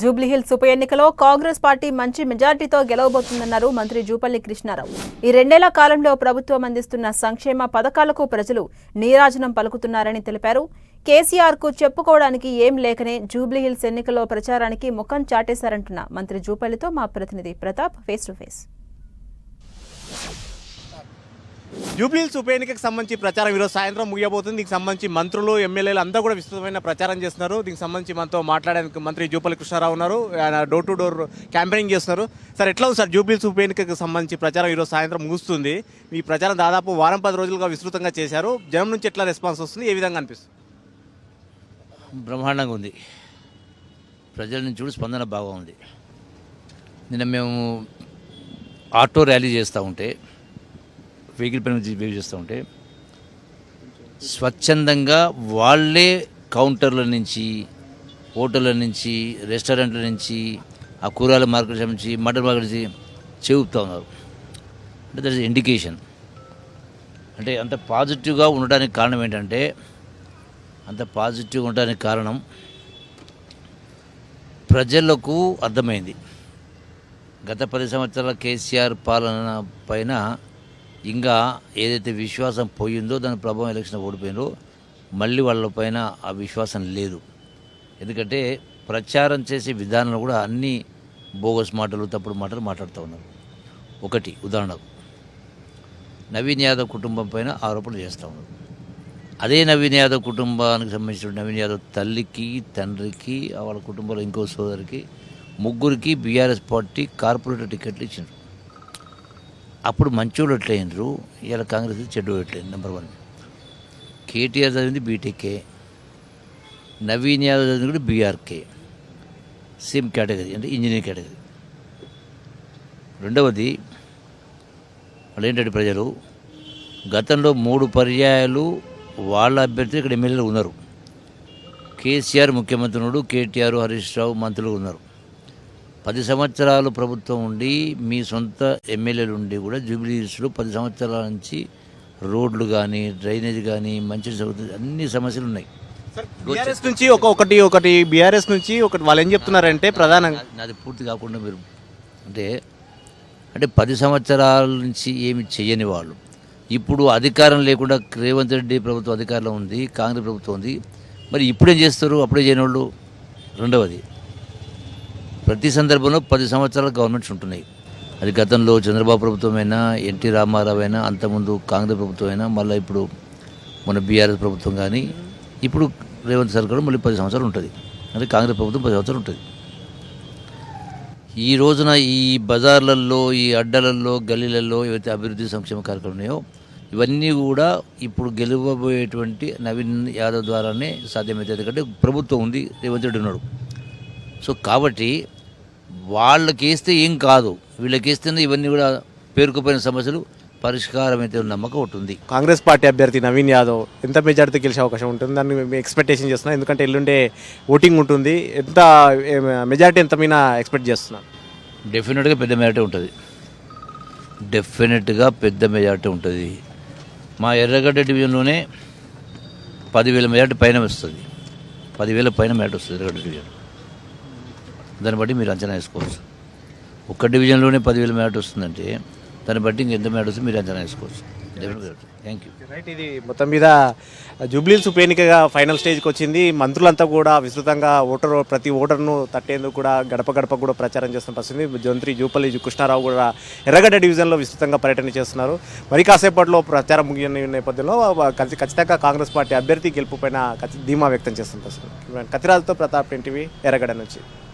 జూబ్లీహిల్స్ ఉప ఎన్నికలో కాంగ్రెస్ పార్టీ మంచి మెజార్టీతో గెలవబోతుందన్నారు మంత్రి జూపల్లి కృష్ణారావు. ఈ రెండేళ్ళ కాలంలో ప్రభుత్వం అందిస్తున్న సంక్షేమ పథకాలకు ప్రజలు నీరాజనం పలుకుతున్నారని తెలిపారు. కేసీఆర్కు చెప్పుకోవడానికి ఏం లేకనే జూబ్లీహిల్స్ ఎన్నికల్లో ప్రచారానికి ముఖం చాటేశారంటున్న మంత్రి జూపల్లితో మా ప్రతినిధి Pratap face to face Jubilee Hills ఉప ఎన్నికకు సంబంధించి ప్రచారం ఈరోజు సాయంత్రం ముగియబోతుంది. దీనికి సంబంధించి మంత్రులు ఎమ్మెల్యేలు అందరూ కూడా విస్తృతమైన ప్రచారం చేస్తున్నారు. దీనికి సంబంధించి మనతో మాట్లాడడానికి మంత్రి జూపల్లి కృష్ణారావు ఉన్నారు. ఆయన డోర్ టు డోర్ క్యాంపెయినింగ్ చేస్తున్నారు. సార్ ఎట్లా ఉంది సార్ జూబ్లీహిల్స్ ఉప ఎన్నికకు సంబంధించి ప్రచారం ఈరోజు సాయంత్రం ముగుస్తుంది? ఈ ప్రచారం దాదాపు వారం పది రోజులుగా విస్తృతంగా చేశారు. జనం నుంచి ఎట్లా రెస్పాన్స్ వస్తుంది? ఏ విధంగా అనిపిస్తుంది? బ్రహ్మాండంగా ఉంది. ప్రజల నుంచి కూడా స్పందన బాగా ఉంది. నిన్న మేము ఆటో ర్యాలీ చేస్తూ ఉంటే వెహికల్ పైన బిహేవ్ చేస్తూ ఉంటే స్వచ్ఛందంగా వాళ్ళే కౌంటర్ల నుంచి హోటళ్ళ నుంచి రెస్టారెంట్ల నుంచి ఆ కూరగాయల మార్కెట్ నుంచి మటన్ మార్కెట్ నుంచి చెబుతూ ఉన్నారు. అంటే దట్ ఇస్ ఇండికేషన్ అంటే అంత పాజిటివ్గా ఉండడానికి కారణం ఏంటంటే అంత పాజిటివ్గా ఉండడానికి కారణం ప్రజలకు అర్థమైంది. గత పది సంవత్సరాల కేసీఆర్ పాలన పైన ఇంకా ఏదైతే విశ్వాసం పోయిందో దాని ప్రభావం ఎలక్షన్ ఓడిపోయిందో మళ్ళీ వాళ్ళ పైన ఆ విశ్వాసం లేదు. ఎందుకంటే ప్రచారం చేసే విధానంలో కూడా అన్ని బోగస్ మాటలు తప్పుడు మాటలు మాట్లాడుతూ ఉన్నారు. ఒకటి ఉదాహరణకు నవీన్ యాదవ్ కుటుంబం పైన ఆరోపణలు చేస్తూ ఉన్నారు. అదే నవీన్ యాదవ్ కుటుంబానికి సంబంధించిన నవీన్ యాదవ్ తల్లికి తండ్రికి వాళ్ళ కుటుంబంలో ఇంకో సోదరికి ముగ్గురికి బీఆర్ఎస్ పార్టీ కార్పొరేటర్ టికెట్లు ఇచ్చిండ్రు. అప్పుడు మంచోళ్ళు ఎట్లయినరు? ఇలా కాంగ్రెస్ చెడ్డు ఎట్లయింది నెంబర్ వన్ కేటీఆర్ చదివింది బీటెక్కే నవీన్ యాదవ్ చదివింది కూడా బీఆర్కే సేమ్ కేటగిరీ అంటే ఇంజనీరింగ్ కేటగిరీ రెండవది వాళ్ళు ఏంటంటే ప్రజలు గతంలో మూడు పర్యాయాలు వాళ్ళ అభ్యర్థి ఇక్కడ ఎమ్మెల్యేలు ఉన్నారు. కేసీఆర్ ముఖ్యమంత్రి ఉన్నాడు కేటీఆర్ హరీష్ రావు మంత్రులు ఉన్నారు. పది సంవత్సరాలు ప్రభుత్వం ఉండి మీ సొంత ఎమ్మెల్యేలు ఉండి కూడా జూబ్లీహిల్స్లో పది సంవత్సరాల నుంచి రోడ్లు కానీ డ్రైనేజ్ కానీ మంచి అన్ని సమస్యలు ఉన్నాయి. బీఆర్ఎస్ నుంచి ఒక ఒకటి ఒకటి బీఆర్ఎస్ నుంచి ఒకటి వాళ్ళు ఏం చెప్తున్నారంటే ప్రధానంగా నాది- నాది పూర్తి కాకుండా మీరు అంటే అంటే పది సంవత్సరాల నుంచి ఏమి చెయ్యని వాళ్ళు. ఇప్పుడు అధికారం లేకుండా రేవంత్ రెడ్డి ప్రభుత్వం అధికారంలో ఉంది కాంగ్రెస్ ప్రభుత్వం ఉంది. మరి ఇప్పుడేం చేస్తారు? అప్పుడే చేయని వాళ్ళు రెండవది ప్రతి సందర్భంలో పది సంవత్సరాల గవర్నమెంట్స్ ఉంటున్నాయి. అది గతంలో చంద్రబాబు ప్రభుత్వం అయినా ఎన్టీ రామారావు అయినా అంతకుముందు కాంగ్రెస్ ప్రభుత్వం అయినా మళ్ళీ ఇప్పుడు మన బీఆర్ఎస్ ప్రభుత్వం కానీ ఇప్పుడు రేవంత్ సర్కారు మళ్ళీ పది సంవత్సరాలు ఉంటుంది. అంటే కాంగ్రెస్ ప్రభుత్వం పది సంవత్సరాలు ఉంటుంది. ఈ రోజున ఈ బజార్లలో ఈ అడ్డలలో గల్లీలలో ఏవైతే అభివృద్ధి సంక్షేమ కార్యక్రమాలు ఉన్నాయో ఇవన్నీ కూడా ఇప్పుడు గెలవబోయేటువంటి నవీన్ యాదవ్ ద్వారానే సాధ్యమవుతుంది ఎందుకంటే ప్రభుత్వం ఉంది రేవంత్ రెడ్డి ఉన్నాడు. సో కాబట్టి వాళ్ళకి వేస్తే ఏం కాదు. వీళ్ళకి వేస్తేనే ఇవన్నీ కూడా పేరుకుపోయిన సమస్యలు. పరిష్కారం అయితే ఉన్న నమ్మకం ఉంది. కాంగ్రెస్ పార్టీ అభ్యర్థి నవీన్ యాదవ్ ఎంత మెజార్టీతో గెలిచే అవకాశం ఉంటుంది దాన్ని మేము ఎక్స్పెక్టేషన్ చేస్తున్నాం. ఎందుకంటే ఎల్లుండే ఓటింగ్ ఉంటుంది. ఎంత మెజార్టీ ఎంత మీద ఎక్స్పెక్ట్ చేస్తున్నాను డెఫినెట్గా పెద్ద మెజార్టీ ఉంటుంది. డెఫినెట్గా పెద్ద మెజార్టీ ఉంటుంది. మా ఎర్రగడ్డ డివిజన్లోనే పదివేల మెజార్టీ పైన వస్తుంది. పదివేల పైన మెజార్టీ వస్తుంది ఎర్రగడ్డ డివిజన్ దాన్ని బట్టి మీరు అంచనా వేసుకోవచ్చు. ఒక్క డివిజన్లోనే పదివేల మెజార్టీ వస్తుందంటే దాన్ని బట్టి ఇంకెంత మెజార్టీ వస్తుంది మీరు అంచనా వేసుకోవచ్చు. థ్యాంక్ యూ రైట్ ఇది మొత్తం మీద జూబ్లీల్స్ ఉప ఎన్నికగా ఫైనల్ స్టేజ్కి వచ్చింది. మంత్రులంతా కూడా విస్తృతంగా ఓటర్ ప్రతి ఓటర్ను తట్టేందుకు కూడా గడప గడప కూడా ప్రచారం చేస్తున్న పరిస్థితి. మంత్రి జూపల్లి కృష్ణారావు కూడా ఎర్రగడ్డ డివిజన్లో విస్తృతంగా పర్యటన చేస్తున్నారు. మరి కాసేపట్లో ప్రచారం ముగిన నేపథ్యంలో ఖచ్చి- ఖచ్చితంగా కాంగ్రెస్ పార్టీ అభ్యర్థి గెలుపు పైన ఖచ్చి- ధీమా వ్యక్తం చేస్తున్న పరిస్థితి. కతిరాజుతో ప్రతాప్ ఎన్టీవీ ఎర్రగడ్డ నుంచి.